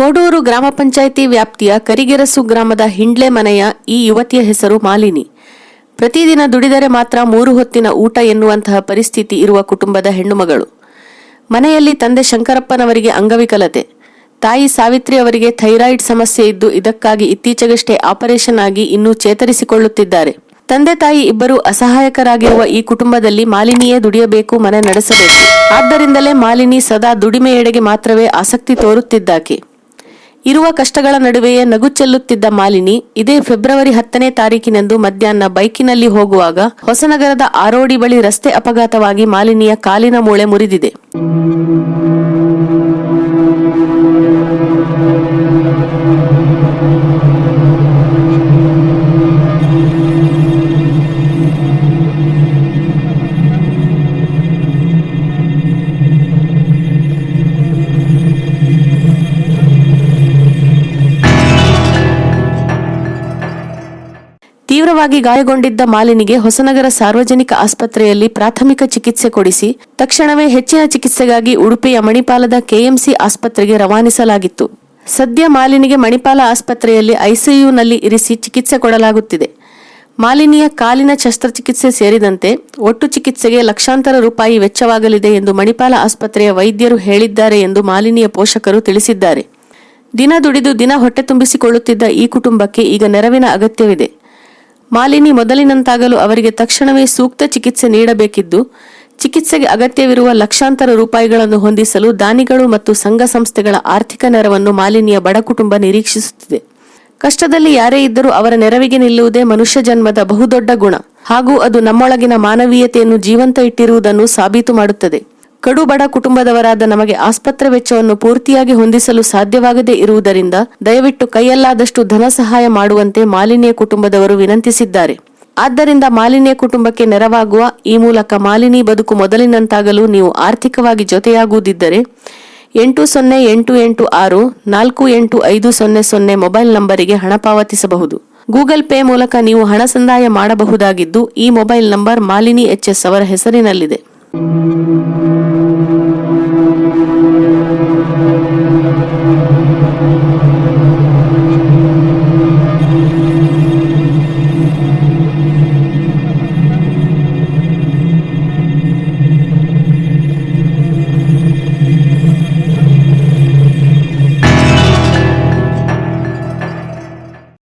ಕೋಡೂರು ಗ್ರಾಮ ಪಂಚಾಯಿತಿ ವ್ಯಾಪ್ತಿಯ ಕರಿಗೆರಸು ಗ್ರಾಮದ ಹಿಂಡ್ಲೆ ಮನೆಯ ಈ ಯುವತಿಯ ಹೆಸರು ಮಾಲಿನಿ. ಪ್ರತಿದಿನ ದುಡಿದರೆ ಮಾತ್ರ ಮೂರು ಹೊತ್ತಿನ ಊಟ ಎನ್ನುವಂತಹ ಪರಿಸ್ಥಿತಿ ಇರುವ ಕುಟುಂಬದ ಹೆಣ್ಣುಮಗಳು. ಮನೆಯಲ್ಲಿ ತಂದೆ ಶಂಕರಪ್ಪನವರಿಗೆ ಅಂಗವಿಕಲತೆ. ತಾಯಿ ಸಾವಿತ್ರಿ ಅವರಿಗೆ ಥೈರಾಯ್ಡ್ ಸಮಸ್ಯೆ ಇದ್ದು ಇದಕ್ಕಾಗಿ ಇತ್ತೀಚೆಗಷ್ಟೇ ಆಪರೇಷನ್ ಆಗಿ ಇನ್ನೂ ಚೇತರಿಸಿಕೊಳ್ಳುತ್ತಿದ್ದಾರೆ. ತಂದೆ ತಾಯಿ ಇಬ್ಬರು ಅಸಹಾಯಕರಾಗಿರುವ ಈ ಕುಟುಂಬದಲ್ಲಿ ಮಾಲಿನಿಯೇ ದುಡಿಯಬೇಕು ಮನೆ ನಡೆಸಬೇಕು. ಆದ್ದರಿಂದಲೇ ಮಾಲಿನಿ ಸದಾ ದುಡಿಮೆಯೆಡೆಗೆ ಮಾತ್ರವೇ ಆಸಕ್ತಿ ತೋರುತ್ತಿದ್ದಾಕೆ. ಇರುವ ಕಷ್ಟಗಳ ನಡುವೆಯೇ ನಗು ಚೆಲ್ಲುತ್ತಿದ್ದ ಮಾಲಿನಿ ಇದೇ ಫೆಬ್ರವರಿ ಹತ್ತನೇ ತಾರೀಕಿನಂದು ಮಧ್ಯಾಹ್ನ ಬೈಕಿನಲ್ಲಿ ಹೋಗುವಾಗ ಹೊಸನಗರದ ಆರೋಡಿ ಬಳಿ ರಸ್ತೆ ಅಪಘಾತವಾಗಿ ಮಾಲಿನಿಯ ಕಾಲಿನ ಮೂಳೆ ಮುರಿದಿದೆ. ತೀವ್ರವಾಗಿ ಗಾಯಗೊಂಡಿದ್ದ ಮಾಲಿನಿಗೆ ಹೊಸನಗರ ಸಾರ್ವಜನಿಕ ಆಸ್ಪತ್ರೆಯಲ್ಲಿ ಪ್ರಾಥಮಿಕ ಚಿಕಿತ್ಸೆ ಕೊಡಿಸಿ, ತಕ್ಷಣವೇ ಹೆಚ್ಚಿನ ಚಿಕಿತ್ಸೆಗಾಗಿ ಉಡುಪಿಯ ಮಣಿಪಾಲದ ಕೆಎಂಸಿ ಆಸ್ಪತ್ರೆಗೆ ರವಾನಿಸಲಾಗಿತ್ತು. ಸದ್ಯ ಮಾಲಿನಿಗೆ ಮಣಿಪಾಲ ಆಸ್ಪತ್ರೆಯಲ್ಲಿ ಐಸಿಯುನಲ್ಲಿ ಇರಿಸಿ ಚಿಕಿತ್ಸೆ ಕೊಡಲಾಗುತ್ತಿದೆ. ಮಾಲಿನಿಯ ಕಾಲಿನ ಶಸ್ತ್ರಚಿಕಿತ್ಸೆ ಸೇರಿದಂತೆ ಒಟ್ಟು ಚಿಕಿತ್ಸೆಗೆ ಲಕ್ಷಾಂತರ ರೂಪಾಯಿ ವೆಚ್ಚವಾಗಲಿದೆ ಎಂದು ಮಣಿಪಾಲ ಆಸ್ಪತ್ರೆಯ ವೈದ್ಯರು ಹೇಳಿದ್ದಾರೆ ಎಂದು ಮಾಲಿನಿಯ ಪೋಷಕರು ತಿಳಿಸಿದ್ದಾರೆ. ದಿನ ದುಡಿದು ದಿನ ಹೊಟ್ಟೆ ತುಂಬಿಸಿಕೊಳ್ಳುತ್ತಿದ್ದ ಈ ಕುಟುಂಬಕ್ಕೆ ಈಗ ನೆರವಿನ ಅಗತ್ಯವಿದೆ. ಮಾಲಿನಿ ಮೊದಲಿನಂತಾಗಲು ಅವರಿಗೆ ತಕ್ಷಣವೇ ಸೂಕ್ತ ಚಿಕಿತ್ಸೆ ನೀಡಬೇಕಿದ್ದು, ಚಿಕಿತ್ಸೆಗೆ ಅಗತ್ಯವಿರುವ ಲಕ್ಷಾಂತರ ರೂಪಾಯಿಗಳನ್ನು ಹೊಂದಿಸಲು ದಾನಿಗಳು ಮತ್ತು ಸಂಘ ಸಂಸ್ಥೆಗಳ ಆರ್ಥಿಕ ನೆರವನ್ನು ಮಾಲಿನಿಯ ಬಡ ಕುಟುಂಬ ನಿರೀಕ್ಷಿಸುತ್ತಿದೆ. ಕಷ್ಟದಲ್ಲಿ ಯಾರೇ ಇದ್ದರೂ ಅವರ ನೆರವಿಗೆ ನಿಲ್ಲುವುದೇ ಮನುಷ್ಯ ಜನ್ಮದ ಬಹುದೊಡ್ಡ ಗುಣ. ಹಾಗೂ ಅದು ನಮ್ಮೊಳಗಿನ ಮಾನವೀಯತೆಯನ್ನು ಜೀವಂತ ಇಟ್ಟಿರುವುದನ್ನು ಸಾಬೀತು ಮಾಡುತ್ತದೆ. ಕಡು ಬಡ ಕುಟುಂಬದವರಾದ ನಮಗೆ ಆಸ್ಪತ್ರೆ ವೆಚ್ಚವನ್ನು ಪೂರ್ತಿಯಾಗಿ ಹೊಂದಿಸಲು ಸಾಧ್ಯವಾಗದೇ ಇರುವುದರಿಂದ ದಯವಿಟ್ಟು ಕೈಯಲ್ಲಾದಷ್ಟು ಧನ ಸಹಾಯ ಮಾಡುವಂತೆ ಮಾಲಿನ್ಯ ಕುಟುಂಬದವರು ವಿನಂತಿಸಿದ್ದಾರೆ. ಆದ್ದರಿಂದ ಮಾಲಿನ್ಯ ಕುಟುಂಬಕ್ಕೆ ನೆರವಾಗುವ ಈ ಮೂಲಕ ಮಾಲಿನಿ ಬದುಕು ಮೊದಲಿನಂತಾಗಲು ನೀವು ಆರ್ಥಿಕವಾಗಿ ಜೊತೆಯಾಗುವುದಿದ್ದರೆ ಎಂಟು ಸೊನ್ನೆ ಎಂಟು ಎಂಟು ಆರು ನಾಲ್ಕು ಎಂಟು ಐದು ಸೊನ್ನೆ ಸೊನ್ನೆ ಮೊಬೈಲ್ ನಂಬರಿಗೆ ಹಣ ಪಾವತಿಸಬಹುದು. ಗೂಗಲ್ ಪೇ ಮೂಲಕ ನೀವು ಹಣ ಸಂದಾಯ ಮಾಡಬಹುದಾಗಿದ್ದು ಈ mobile number Malini H S ಅವರ ಹೆಸರಿನಲ್ಲಿದೆ.